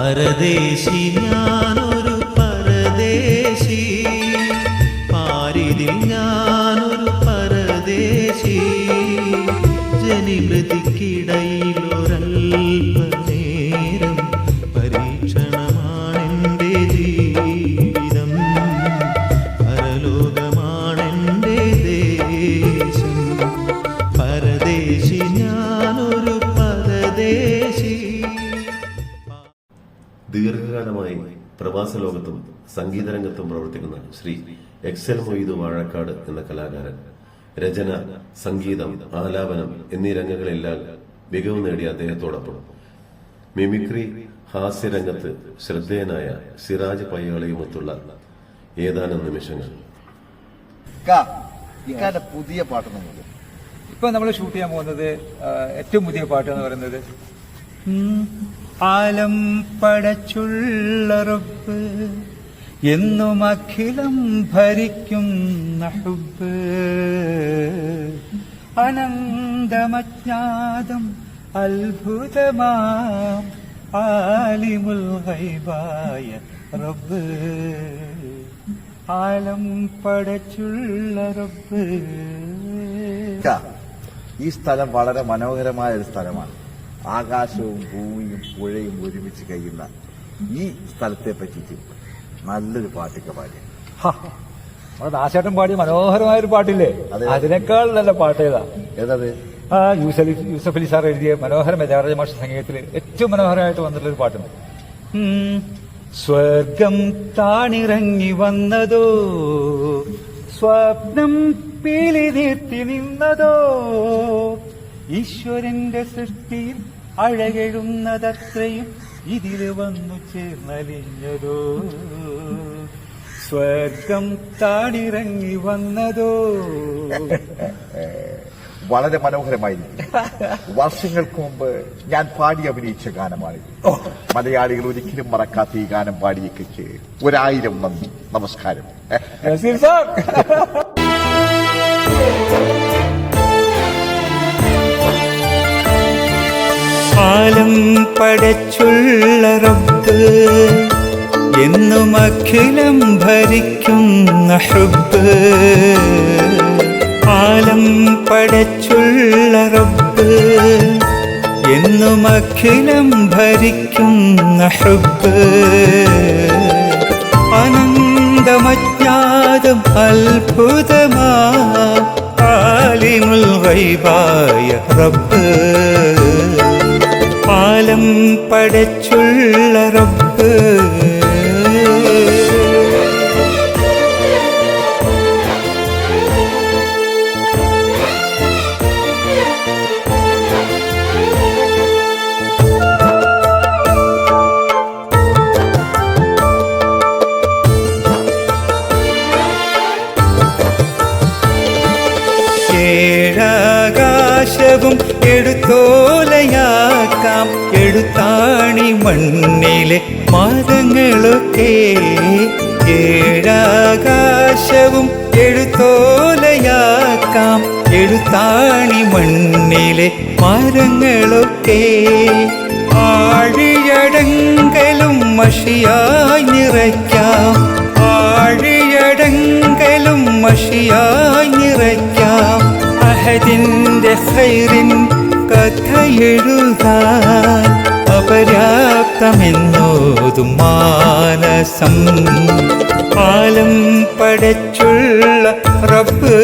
പരദേശി ഞാനൊരു പരദേശി. പാരിതിൽ ഞാനൊരു പരദേശി. ജനിമൃതിക്കിടയിലൊരൽപ്പനേരം ദീർഘകാലമായി പ്രവാസ ലോകത്തും സംഗീതരംഗത്തും പ്രവർത്തിക്കുന്ന ശ്രീ എക്സൽ മൊയ്തു വാഴക്കാട് എന്ന കലാകാരൻ രചന സംഗീതം ആലാപനം എന്നീ രംഗങ്ങളെല്ലാം മികവ് നേടിയ അദ്ദേഹത്തോടൊപ്പം. മിമിക്രി ഹാസ്യരംഗത്ത് ശ്രദ്ധേയനായ സിറാജ് പയ്യാളിയുമൊത്തുള്ള ഏതാനും നിമിഷങ്ങൾ. ഇക്കാന്റെ പുതിയ പാട്ട് നമുക്ക് ഇപ്പൊ നമ്മൾ ഷൂട്ട് ചെയ്യാൻ പോകുന്നത് ഏറ്റവും പുതിയ പാട്ട് എന്ന് പറയുന്നത് ആലം പടച്ചുള്ള റബ്ബ് എന്നും അഖിലം ഭരിക്കുന്ന ഹുബ് അനന്തമജ്ഞാതം അത്ഭുതമാം ആലിമുൽ ഗൈബായ റബ്ബ്. ആലം പടച്ചുള്ള റബ്ബ് ഈ സ്ഥലം വളരെ മനോഹരമായ ഒരു സ്ഥലമാണ്. ആകാശവും ഭൂമിയും പുഴയും ഒരുമിച്ച് കഴിയുന്ന ഈ സ്ഥലത്തെ പറ്റിയിട്ട് നല്ലൊരു പാട്ടൊക്കെ പാടി നമ്മുടെ ദാസേട്ടൻ പാടി മനോഹരമായ ഒരു പാട്ടില്ലേ അതിനേക്കാൾ നല്ല പാട്ട് ഏതാ ഏതത്? ആ യൂസഫ് അലി യൂസഫ് അലി സാർ എഴുതിയ മനോഹര മെജാറജ മാഷ സംഗീതത്തിൽ ഏറ്റവും മനോഹരമായിട്ട് വന്നിട്ടുള്ള ഒരു പാട്ടുണ്ട്. സ്വർഗം താണിറങ്ങി വന്നതോ? സ്വപ്നം പീലി നിർത്തി നിന്നതോ? ഈശ്വരന്റെ സൃഷ്ടിയിൽ അഴകെഴുന്നതത്രയും ഇതിൽ വന്നു ചേർന്നലിഞ്ഞതോ? സ്വർഗം താടിറങ്ങി വന്നതോ? വളരെ മനോഹരമായിരുന്നു വർഷങ്ങൾക്ക് മുമ്പ് ഞാൻ പാടി അഭിനയിച്ച ഗാനമാണിത്. മലയാളികൾ ഒരിക്കലും മറക്കാത്ത ഈ ഗാനം പാടിയേക്ക് ഒരായിരം നന്ദി. നമസ്കാരം. ആലം പടച്ചുള്ള റബ്ബ് എന്നും അഖിലം ഭരിക്കുന്ന ഹൃബ് ആലം പടച്ചുള്ള റബ്ബ് എന്നും അഖിലം ഭരിക്കുന്ന ഹൃബ് അനന്തമജ്ഞാതം അത്ഭുതമാ ആലിമുൽ ഗൈബായ റബ്ബ്. ആലം പടച്ചുള്ള റബ്ബ്. ഏഴാകാശവും എടുത്തോലയാക്കാം എടുത്താണി മണ്ണിലെ മരങ്ങളൊക്കെ ഏഴാകാശവും എഴുത്തോലയാക്കാം. എഴുത്താണി മണ്ണിലെ മരങ്ങളൊക്കെ ആഴിയടങ്കലും മഷിയായി നിറയ്ക്കാം. ആഴിയടങ്കലും മഷിയായി നിറയ്ക്കാം. അഹദിന്റെ ഹൈറിൻ കഥ എഴുതാൻ അപര്യാപ്തമെന്നോതും മാനസം. ആലം പടച്ചുള്ള റബ്ബ്